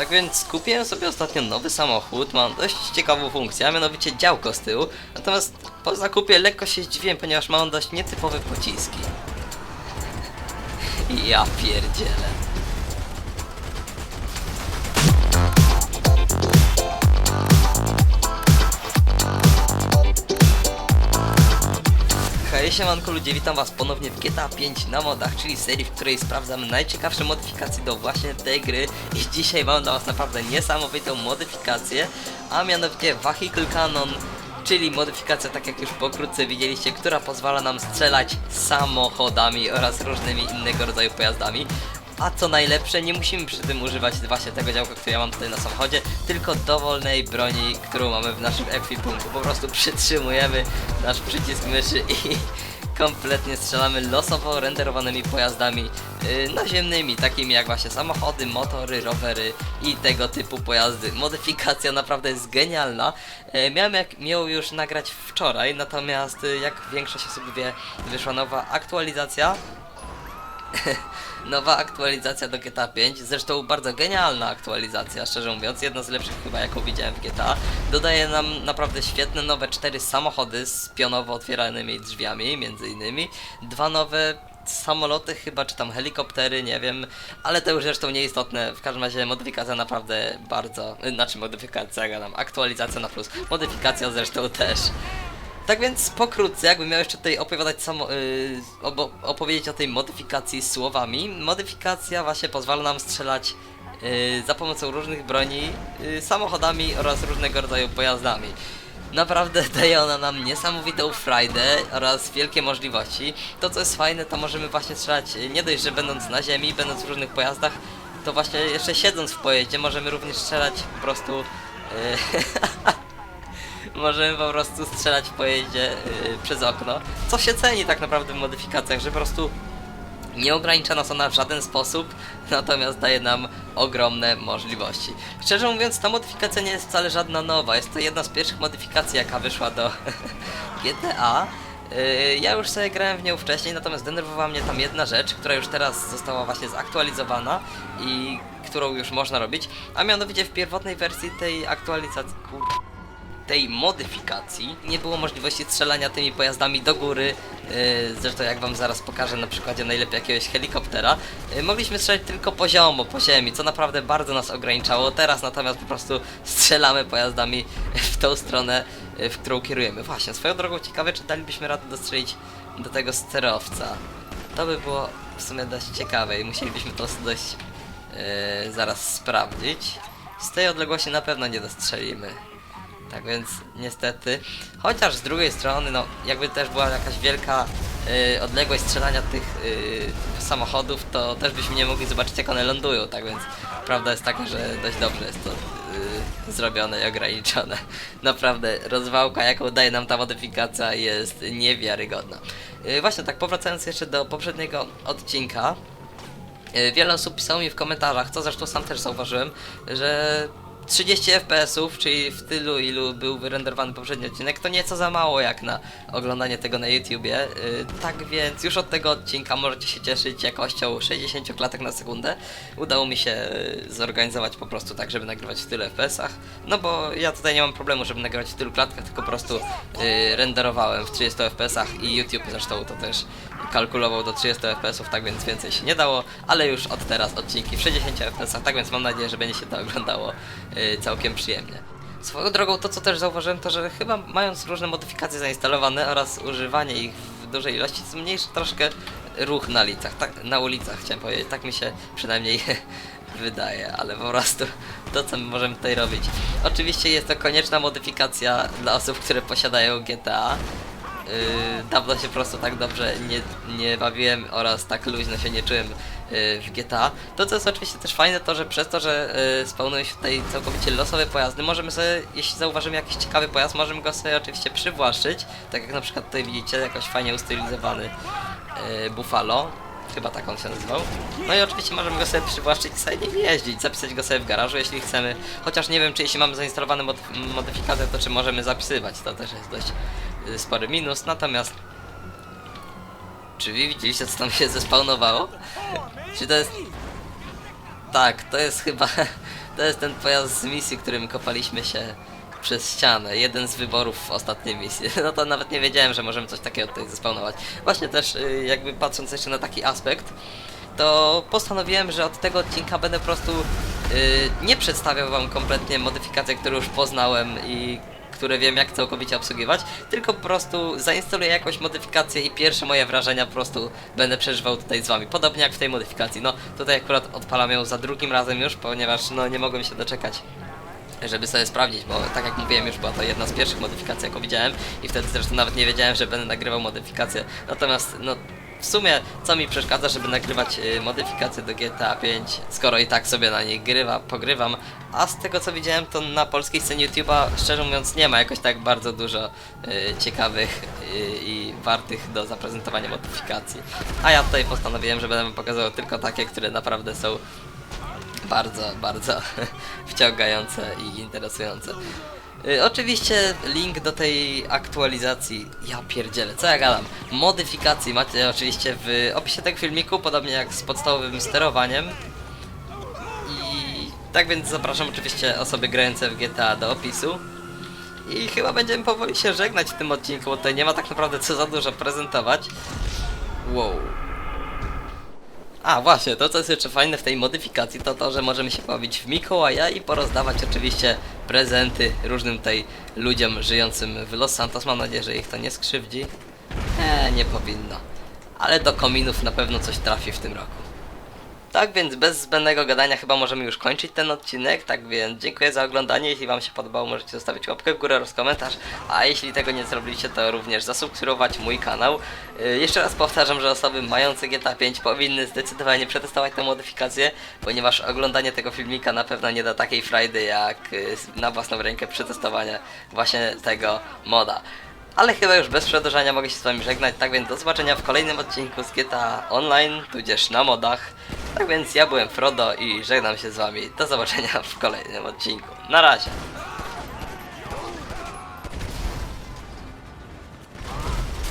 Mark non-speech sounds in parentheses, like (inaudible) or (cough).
Tak więc kupiłem sobie ostatnio nowy samochód, mam dość ciekawą funkcję, a mianowicie działko z tyłu. Natomiast po zakupie lekko się zdziwiłem, ponieważ ma on dość nietypowe pociski. (laughs) Ja pierdzielę. Siemanko ludzie, witam was ponownie w GTA 5 na modach, czyli serii, w której sprawdzam najciekawsze modyfikacje do właśnie tej gry i dzisiaj mam dla was naprawdę niesamowitą modyfikację, a mianowicie Vehicle Cannon, czyli modyfikacja, tak jak już pokrótce widzieliście, która pozwala nam strzelać samochodami oraz różnymi innego rodzaju pojazdami. A co najlepsze, nie musimy przy tym używać właśnie tego działka, które ja mam tutaj na samochodzie, tylko dowolnej broni, którą mamy w naszym ekwipunku. Po prostu przytrzymujemy nasz przycisk myszy i kompletnie strzelamy losowo renderowanymi pojazdami yy, naziemnymi, takimi jak właśnie samochody, motory, rowery i tego typu pojazdy. Modyfikacja naprawdę jest genialna. Yy, miałem jak, miał już nagrać wczoraj, natomiast yy, jak większość osób wie, wyszła nowa aktualizacja (laughs) Nowa aktualizacja do GTA 5, zresztą bardzo genialna aktualizacja, szczerze mówiąc, jedna z lepszych chyba jaką widziałem w GTA. Dodaje nam naprawdę świetne nowe cztery samochody z pionowo otwieranymi drzwiami, między innymi. Dwa nowe samoloty chyba, czy tam helikoptery, nie wiem, ale to już zresztą nieistotne. W każdym razie modyfikacja naprawdę bardzo, znaczy modyfikacja, gadam, aktualizacja na plus, modyfikacja zresztą też. Tak więc pokrótce, jakbym miał jeszcze tutaj opowiadać samo, yy, opowiedzieć o tej modyfikacji słowami. Modyfikacja właśnie pozwala nam strzelać yy, za pomocą różnych broni, yy, samochodami oraz różnego rodzaju pojazdami. Naprawdę (laughs) daje ona nam niesamowitą frajdę oraz wielkie możliwości. To co jest fajne, to możemy właśnie strzelać yy, nie dość, że będąc na ziemi, będąc w różnych pojazdach, to właśnie jeszcze siedząc w pojeździe możemy również strzelać po prostu... Yy, (laughs) możemy po prostu strzelać w pojeździe yy, przez okno, co się ceni tak naprawdę w modyfikacjach, że po prostu nie ogranicza nas ona w żaden sposób, (laughs) natomiast daje nam ogromne możliwości. Szczerze mówiąc, ta modyfikacja nie jest wcale żadna nowa, jest to jedna z pierwszych modyfikacji, jaka wyszła do (laughs) GTA. Yy, Ja już sobie grałem w nią wcześniej, natomiast denerwowała mnie tam jedna rzecz, która już teraz została właśnie zaktualizowana i którą już można robić, a mianowicie w pierwotnej wersji tej aktualizacji... Tej modyfikacji nie było możliwości strzelania tymi pojazdami do góry. Yy, zresztą jak wam zaraz pokażę na przykładzie najlepiej jakiegoś helikoptera. Yy, mogliśmy strzelać tylko poziomo, po ziemi, co naprawdę bardzo nas ograniczało. Teraz natomiast po prostu strzelamy pojazdami w tą stronę, yy, w którą kierujemy. Właśnie, swoją drogą ciekawe, czy dalibyśmy radę dostrzelić do tego sterowca. To by było w sumie dość ciekawe i musielibyśmy to dość yy, zaraz sprawdzić. Z tej odległości na pewno nie dostrzelimy. Tak więc niestety, chociaż z drugiej strony, no jakby też była jakaś wielka y, odległość strzelania tych y, samochodów, to też byśmy nie mogli zobaczyć jak one lądują, tak więc prawda jest taka, że dość dobrze jest to y, zrobione i ograniczone. (laughs) Naprawdę rozwałka jaką daje nam ta modyfikacja jest niewiarygodna. Y, właśnie tak powracając jeszcze do poprzedniego odcinka, y, wiele osób pisało mi w komentarzach, co zresztą sam też zauważyłem, że 30 FPS-ów, czyli w tylu ilu był wyrenderowany poprzedni odcinek, to nieco za mało jak na oglądanie tego na YouTubie. Yy, tak więc już od tego odcinka możecie się cieszyć jakością 60 klatek na sekundę. Udało mi się yy, zorganizować po prostu tak, żeby nagrywać w tylu FPS-ach. No bo ja tutaj nie mam problemu, żeby nagrywać w tylu klatkach, tylko po prostu yy, renderowałem w 30 FPS-ach i YouTube zresztą to też kalkulował do 30 FPS-ów, tak więc więcej się nie dało, ale już od teraz odcinki w 60 FPS-ach, tak więc mam nadzieję, że będzie się to oglądało yy, całkiem przyjemnie. Swoją drogą to co też zauważyłem to, że chyba mając różne modyfikacje zainstalowane oraz używanie ich w dużej ilości zmniejszy troszkę ruch na ulicach, tak, na ulicach chciałem powiedzieć, tak mi się przynajmniej (laughs) wydaje, ale po prostu to co my możemy tutaj robić. Oczywiście jest to konieczna modyfikacja dla osób, które posiadają GTA, dawno się po prostu tak dobrze nie, nie bawiłem oraz tak luźno się nie czułem yy, w GTA. To co jest oczywiście też fajne to, że przez to, że yy, spawnują się tutaj całkowicie losowe pojazdy, możemy sobie, jeśli zauważymy jakiś ciekawy pojazd, możemy go sobie oczywiście przywłaszczyć, tak jak na przykład tutaj widzicie, jakoś fajnie ustylizowany Buffalo. Chyba tak on się nazywał. No i oczywiście możemy go sobie przywłaszczyć i sobie nim jeździć, zapisać go sobie w garażu, jeśli chcemy. Chociaż nie wiem, czy jeśli mamy zainstalowane mod modyfikacje, to czy możemy zapisywać. To też jest dość y, spory minus. Natomiast... Czy wy widzieliście, co tam się zespawnowało? Czy to jest... Tak, to jest chyba... (laughs) To jest ten pojazd z misji, którym kopaliśmy się przez ścianę. Jeden z wyborów w ostatniej misji. (laughs) No to nawet nie wiedziałem, że możemy coś takiego tutaj zespawnować. Właśnie też y, jakby patrząc jeszcze na taki aspekt, to postanowiłem, że od tego odcinka będę po prostu y, nie przedstawiał wam kompletnie modyfikacji, które już poznałem i które wiem jak całkowicie obsługiwać, tylko po prostu zainstaluję jakąś modyfikację i pierwsze moje wrażenia po prostu będę przeżywał tutaj z wami. Podobnie jak w tej modyfikacji. No tutaj akurat odpalam ją za drugim razem już, ponieważ no nie mogłem się doczekać żeby sobie sprawdzić, bo tak jak mówiłem, już była to jedna z pierwszych modyfikacji, jaką widziałem i wtedy zresztą nawet nie wiedziałem, że będę nagrywał modyfikację. Natomiast, no, w sumie, co mi przeszkadza, żeby nagrywać y, modyfikacje do GTA 5, skoro i tak sobie na nich grywa, pogrywam, a z tego co widziałem, to na polskiej scenie YouTube'a, szczerze mówiąc, nie ma jakoś tak bardzo dużo y, ciekawych y, i wartych do zaprezentowania modyfikacji. A ja tutaj postanowiłem, że będę wam pokazywał tylko takie, które naprawdę są bardzo, bardzo (laughs) wciągające i interesujące. Y, oczywiście link do tej aktualizacji, ja pierdzielę, co ja gadam, modyfikacji macie oczywiście w opisie tego filmiku, podobnie jak z podstawowym sterowaniem. I tak więc zapraszam oczywiście osoby grające w GTA do opisu. I chyba będziemy powoli się żegnać w tym odcinku, bo tutaj nie ma tak naprawdę co za dużo prezentować. Wow. A właśnie, to co jest jeszcze fajne w tej modyfikacji to to, że możemy się bawić w Mikołaja i porozdawać oczywiście prezenty różnym tutaj ludziom żyjącym w Los Santos. Mam nadzieję, że ich to nie skrzywdzi. Eee, nie powinno. Ale do kominów na pewno coś trafi w tym roku. Tak więc bez zbędnego gadania chyba możemy już kończyć ten odcinek, tak więc dziękuję za oglądanie, jeśli wam się podobało możecie zostawić łapkę w górę oraz komentarz, a jeśli tego nie zrobiliście to również zasubskrybować mój kanał. Yy, jeszcze raz powtarzam, że osoby mające GTA 5 powinny zdecydowanie przetestować tę modyfikację, ponieważ oglądanie tego filmika na pewno nie da takiej frajdy jak yy, na własną rękę przetestowanie właśnie tego moda. Ale chyba już bez przedłużania mogę się z wami żegnać, tak więc do zobaczenia w kolejnym odcinku z GTA Online, tudzież na modach. Tak więc ja byłem Frodo i żegnam się z wami. Do zobaczenia w kolejnym odcinku. Na razie.